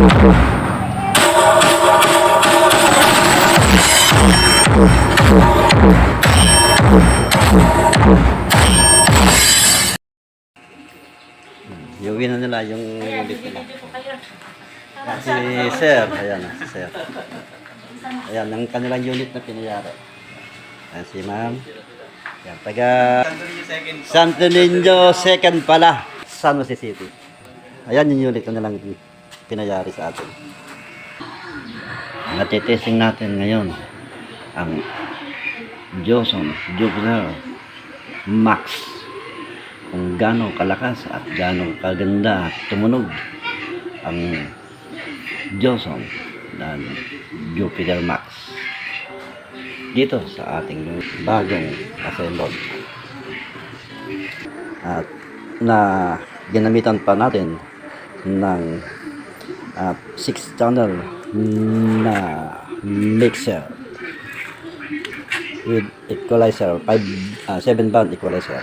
Yung na nila, yung unit nila. Si Sir, ayan, si Sir. Ayan, ang kanilang unit na pinayari. Ayan, si Ma'am. Ayan, taga Santo Niño second pala, San Jose City. Ayan yung unit na nilang pinayari sa atin. Natitesting natin ngayon ang Johnson Jupiter Max. Kung gaano kalakas at gaano kaganda at tumunog ang Johnson ng Jupiter Max. Dito sa ating bagong assembled. At na ginamitan pa natin ng 6 channel na mixer with equalizer 5 7 band equalizer.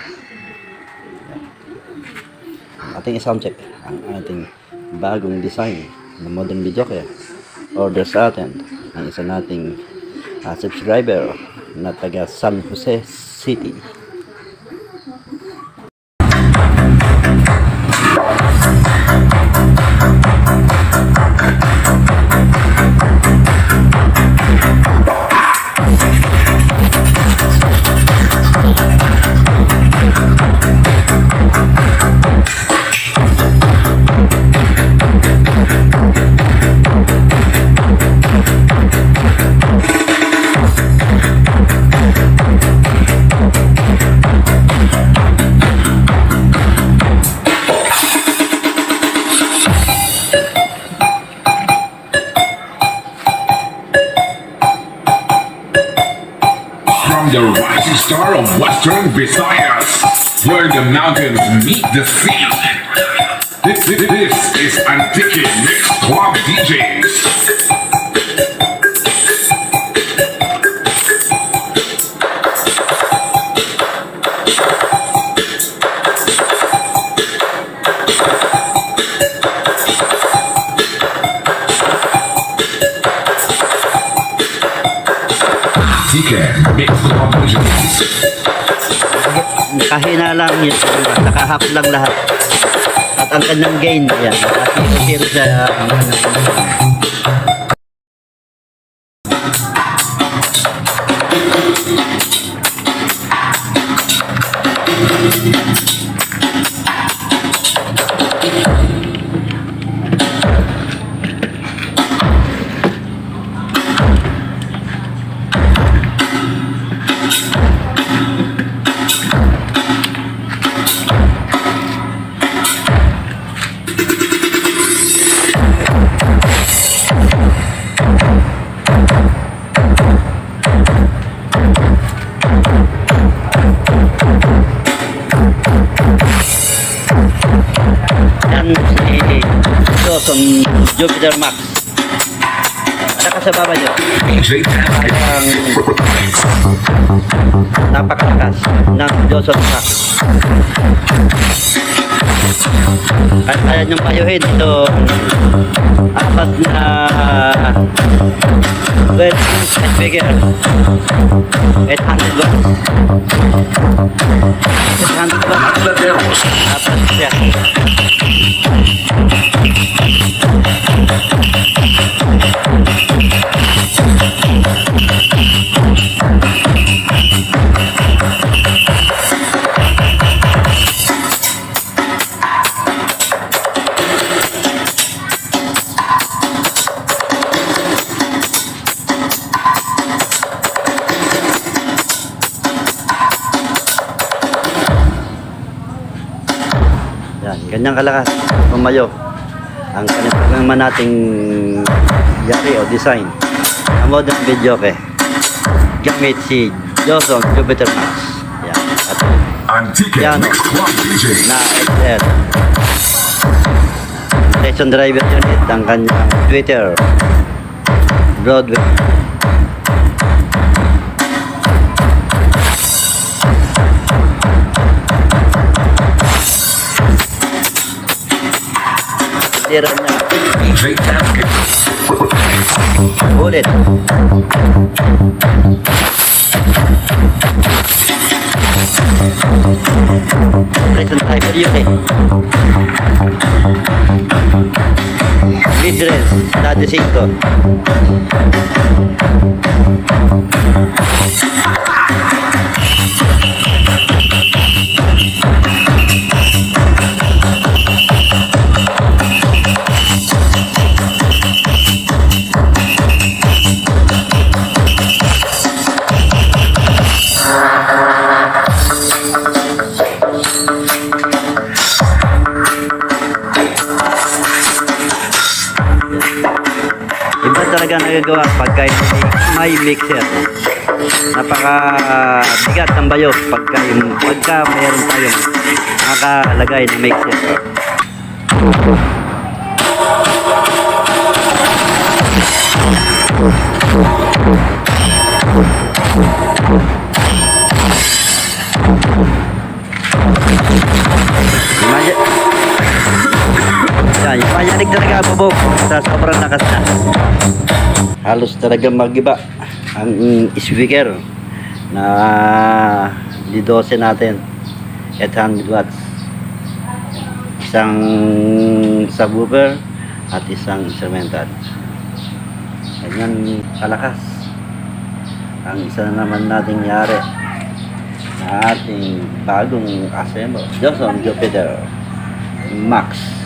Ating sound check ang ating bagong design na modern video kaya order sa atin ang isa nating ah, subscriber na taga San Jose City the star of Western Visayas, where the mountains meet the sea. This, this, this is Antique Mix Club DJs. Nakahina lang yun. Nakahap lang lahat. At ang kanyang gain yan. Nakasiro sa ang kanyang yan Jupiter Max ano ka sa baba nyo ang napakalakas ng Johnson Max at kaya niyong payuhin ito apat na 12 speaker 800 watts 800 watts apat siya ganyan kalakas. Pumayo. Ang naman nating yari o design. Ang modern video ke. Gamit si Johnson Jupiter Max. Yan. At Yan. Na XL. Station driver unit ang kanyang Twitter. Broadway. Tira niya. Ulit. Talaga nagagawa pagka may mixer. Napaka bigat ng bayo pagka, yung- pagka mayroon tayong nakalagay na mixer. Imagine, mayanig talaga bubog sa sobrang lakas na. Halos talaga magiba ang speaker na di 12 natin 800 watts. Isang subwoofer at isang instrumental. Ganyan kalakas. Ang isa na naman nating yari na ating bagong assemble. Johnson Jupiter Max